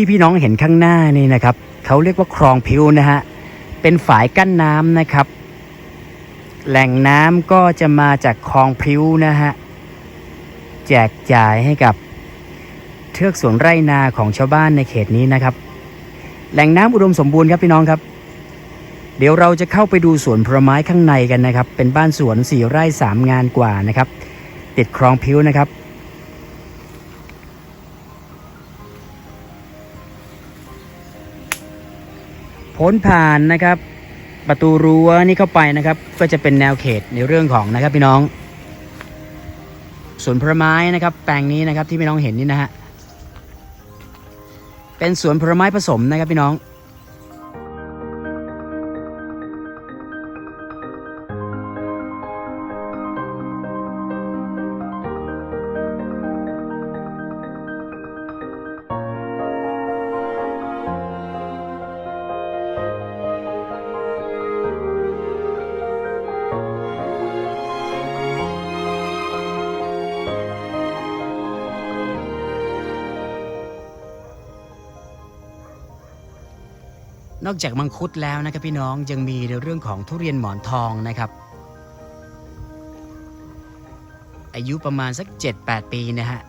ที่พี่น้องเห็นข้างหน้านี่นะครับเขาเรียกว่าคลองพิวนะฮะเป็นฝายกั้นน้ำนะครับ แหล่งน้ำก็จะมาจากคลองพิวนะฮะแจกจ่ายให้กับเทือกสวนไร่นาของชาวบ้านในเขตนี้นะครับ แหล่งน้ำอุดมสมบูรณ์ครับพี่น้องครับ เดี๋ยวเราจะเข้าไปดูสวนผลไม้ข้างในกันนะครับ เป็นบ้านสวนสี่ไร่สามงานกว่านะครับ ติดคลองพิวนะครับ พ้นผ่านนะครับ ประตูรั้วนี่เข้าไปนะครับ ก็จะเป็นแนวเขตในเรื่องของนะครับพี่น้องสวนผลไม้นะครับ แปลงนี้นะครับที่พี่น้องเห็นนี่นะฮะเป็นสวนผลไม้ผสมนะครับพี่น้อง นอกจากมังคุดแล้วนะครับพี่น้องยังมีในเรื่องของทุเรียนหมอนทองนะครับ อายุประมาณสัก 7-8 ปีนะฮะ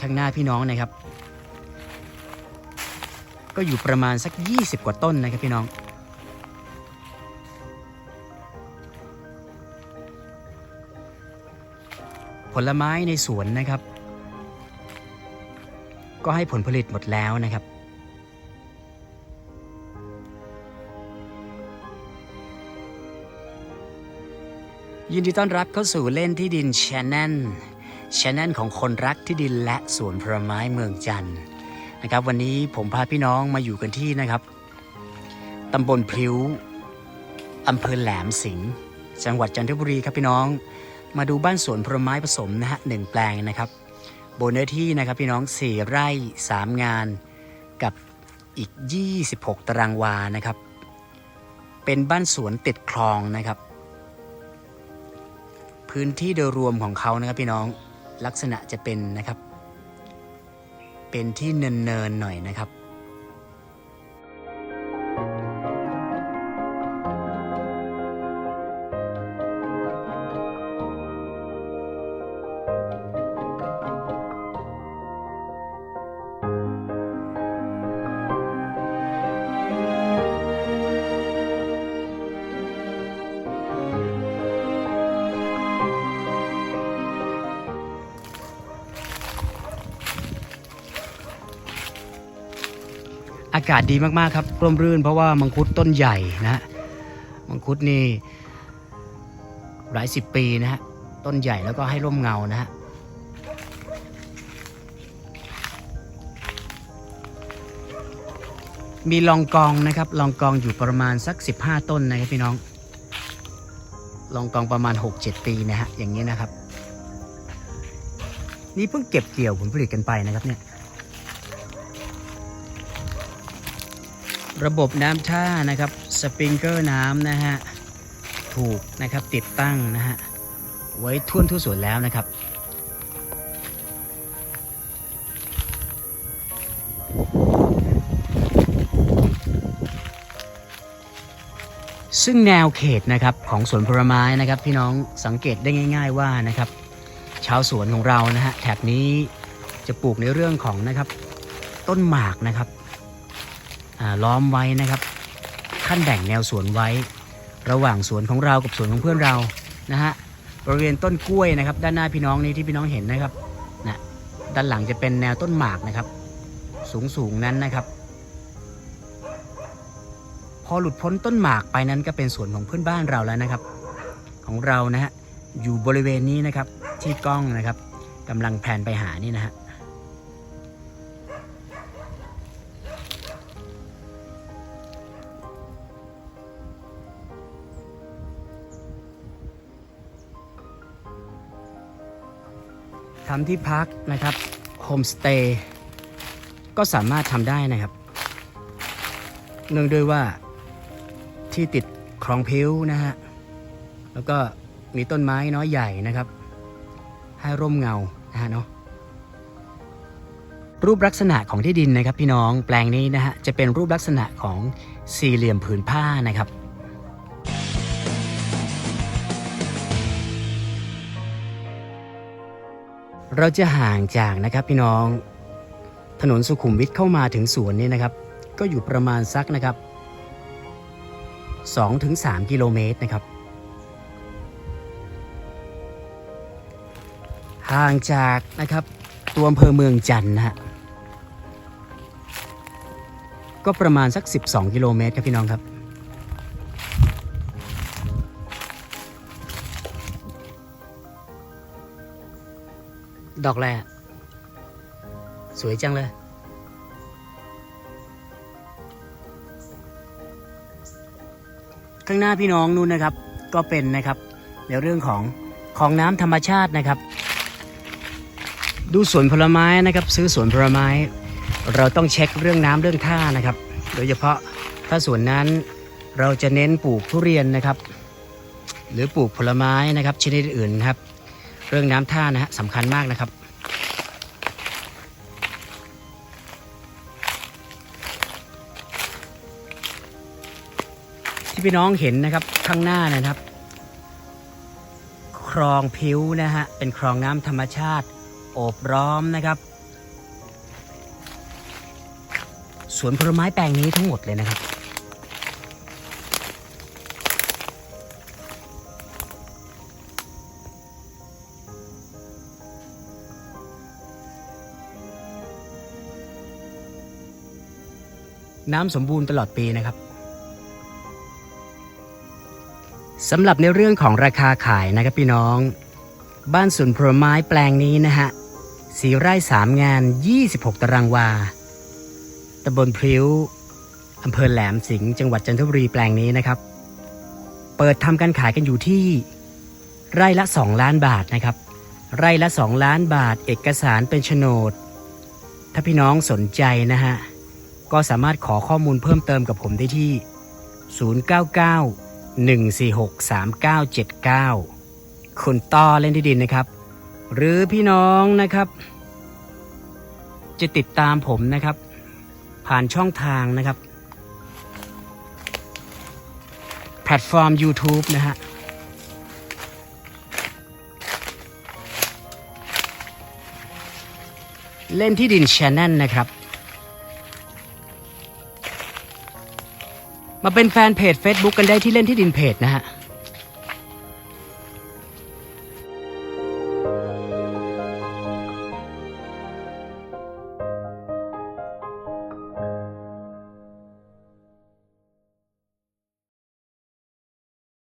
ข้างหน้าพี่น้องนะครับ ก็อยู่ประมาณสัก 20 กว่าต้นนะครับพี่น้อง ผลไม้ในสวนนะครับ ก็ให้ผลผลิตหมดแล้วนะครับ ยินดีต้อนรับเข้าสู่เล่นที่ดินชแนลชแนลของคนรักที่ดินและสวนผลไม้เมืองจันทร์นะครับวันนี้ผมพาพี่น้องมาอยู่กันที่นะครับตำบลพลิ้วอำเภอแหลมสิงห์จังหวัดจันทบุรีครับพี่น้อง มาดูบ้านสวนผลไม้ผสมนะฮะหนึ่งแปลงนะครับบนเนื้อที่นะครับพี่น้อง4ไร่3งานกับอีก 26 ตารางวานะครับ เป็นบ้านสวนติดคลองนะครับ พื้นที่โดยรวมของเขานะครับพี่น้องลักษณะจะเป็นนะครับ เป็นที่เนินๆหน่อยนะครับากาศดีมากๆครับร่มรื่นเพราะว่ามังคุดต้นใหญ่นะฮะมังคุดนี่หลายสิบปีนะฮะต้นใหญ่แล้วก็ให้ร่มเงานะฮะมีลองกองนะครับลองกองอยู่ประมาณสัก 15 ต้นนะครับพี่น้อง ลองกองประมาณ 6-7 ปีนะฮะอย่างนี้นะครับ นี่เพิ่งเก็บเกี่ยวผลผลิตกันไปนะครับเนี่ย ระบบน้ำท่านะครับสปริงเกอร์น้ำนะฮะถูกนะครับติดตั้งนะฮะไว้ท่วนทั่วสวนแล้วนะครับ ซึ่งแนวเขตนะครับของสวนผลไม้นะครับ พี่น้องสังเกตได้ง่าย ๆว่านะครับ ชาวสวนของเรานะฮะแถบนี้จะปลูกในเรื่องของนะครับ ต้นหมากนะครับ ล้อมไว้นะครับ ขั้นแบ่งแนวสวนไว้ ระหว่างสวนของเรากับสวนของเพื่อนเรานะฮะบริเวณต้นกล้วยนะครับ ด้านหน้าพี่น้องนี้ที่พี่น้องเห็นนะครับนะด้านหลังจะเป็นแนวต้นหมากนะครับ สูงสูงนั้นนะครับ พอหลุดพ้นต้นหมากไปนั้นก็เป็นสวนของเพื่อนบ้านเราแล้วนะครับ ของเรานะฮะอยู่บริเวณนี้นะครับที่กล้องนะครับกำลังแผนไปหานี่นะฮะ ทำที่พักนะครับโฮมสเตย์ก็สามารถทำได้นะครับ เนื่องด้วยว่าที่ติดคลองพิ้วนะฮะ แล้วก็มีต้นไม้น้อยใหญ่นะครับ ให้ร่มเงานะฮะเนาะรูปลักษณะของที่ดินนะครับพี่น้องแปลงนี้นะฮะจะเป็นรูปลักษณะของสี่เหลี่ยมผืนผ้านะครับ เราจะห่างจากนะครับพี่น้องถนนสุขุมวิทเข้ามาถึงสวนนี่นะครับ ก็อยู่ประมาณสักนะครับ2-3กิโลเมตรนะครับ ห่างจากนะครับตัวอำเภอเมืองจันทร์นะฮะก็ประมาณสัก 12 กิโลเมตรครับพี่น้องครับ ดอกแรกสวยจังเลย ข้างหน้าพี่น้องนู่นนะครับ ก็เป็นนะครับ ในเรื่องของของน้ำธรรมชาตินะครับ ดูสวนผลไม้นะครับ ซื้อสวนผลไม้ เราต้องเช็คเรื่องน้ำเรื่องท่านะครับ โดยเฉพาะถ้าสวนนั้นเราจะเน้นปลูกทุเรียนนะครับ หรือปลูกผลไม้นะครับ ชนิดอื่นครับ เรื่องน้ำท่านะฮะสำคัญมากนะครับ ที่พี่น้องเห็นนะครับข้างหน้านะครับ คลองพิ้วนะฮะเป็นคลองน้ำธรรมชาติ โอบร้อมนะครับสวนผลไม้แปลงนี้ทั้งหมดเลยนะครับ น้ำสมบูรณ์ตลอดปีนะครับสำหรับในเรื่องของราคาขายนะครับพี่น้อง บ้านสวนผลไม้แปลงนี้นะฮะสีไร่สามงาน 26 ตารางวาตำบลพริ้วอำเภอแหลมสิงห์จังหวัดจันทบุรีแปลงนี้นะครับ เปิดทำการขายกันอยู่ที่ไร่ละ 2 ล้านบาทนะครับ ไร่ละ 2 ล้านบาท เอกสารเป็นโฉนด ถ้าพี่น้องสนใจนะฮะ ก็สามารถขอข้อมูลเพิ่มเติมกับผมได้ที่ 099 146 3979 คุณต้อเล่นที่ดินนะครับ หรือพี่น้องนะครับ จะติดตามผมนะครับ ผ่านช่องทางนะครับ แพลตฟอร์ม YouTube นะฮะเล่นที่ดิน Channel นะครับ มาเป็นแฟนเพจ Facebook กันได้ที่เล่นที่ดินเพจนะฮะ